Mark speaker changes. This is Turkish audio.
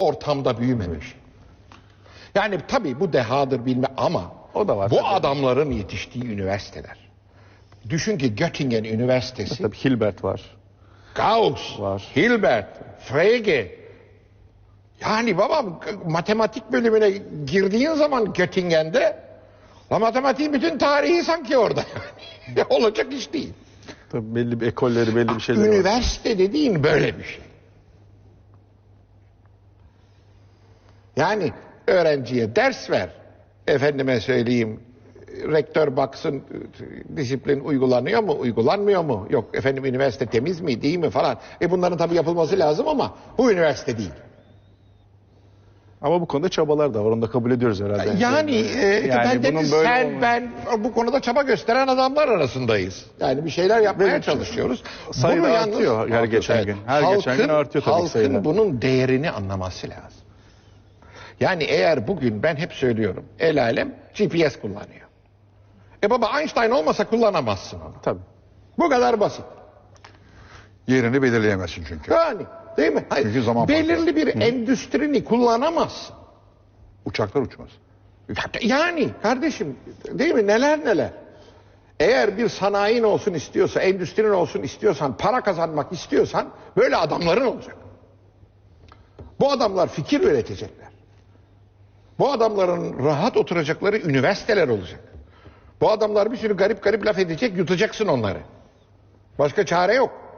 Speaker 1: ortamda büyümemiş. Yani tabii bu dehadır bilme ama
Speaker 2: O da var
Speaker 1: bu
Speaker 2: tabii.
Speaker 1: adamların yetiştiği üniversiteler. Düşün ki Göttingen Üniversitesi,
Speaker 2: Tabii Hilbert var.
Speaker 1: Gauss,
Speaker 2: Var.
Speaker 1: Hilbert, Frege. Yani babam matematik bölümüne girdiğin zaman Göttingen'de la matematiğin bütün tarihi sanki orada. Olacak iş değil.
Speaker 2: Tabii belli bir ekolleri, belli bir şeyleri var.
Speaker 1: Üniversite dediğin böyle bir şey. Yani öğrenciye ders ver. Efendime söyleyeyim rektör baksın disiplin uygulanıyor mu uygulanmıyor mu yok efendim üniversite temiz mi değil mi falan e bunların tabii yapılması lazım ama bu üniversite değil
Speaker 2: Ama bu konuda çabalar da var. Onu da kabul ediyoruz herhalde.
Speaker 1: yani, e,
Speaker 2: Yani
Speaker 1: ben de biz, sen ben bu konuda çaba gösteren adamlar arasındayız yani bir şeyler yapmaya çalışıyoruz
Speaker 2: sayı
Speaker 1: yalnız-
Speaker 2: artıyor her geçen gün. Her geçen gün artıyor tabii
Speaker 1: halkın
Speaker 2: sayılar.
Speaker 1: bunun değerini anlaması lazım yani eğer bugün ben hep söylüyorum el alem GPS kullanıyor e baba Einstein olmasa kullanamazsın onu
Speaker 2: Tabii.
Speaker 1: bu kadar basit
Speaker 3: Yerini belirleyemezsin çünkü.
Speaker 1: yani değil mi Hayır,
Speaker 3: Çünkü zaman
Speaker 1: belirli bir endüstrini kullanamazsın
Speaker 3: Uçaklar uçmaz.
Speaker 1: Yani kardeşim değil mi neler neler. Eğer bir sanayin olsun istiyorsa, endüstrin olsun istiyorsan, para kazanmak istiyorsan böyle adamların olacak. Bu adamlar fikir üretecekler. Bu adamların rahat oturacakları üniversiteler olacak. Bu adamlar bir sürü garip garip laf edecek, yutacaksın onları. Başka çare yok.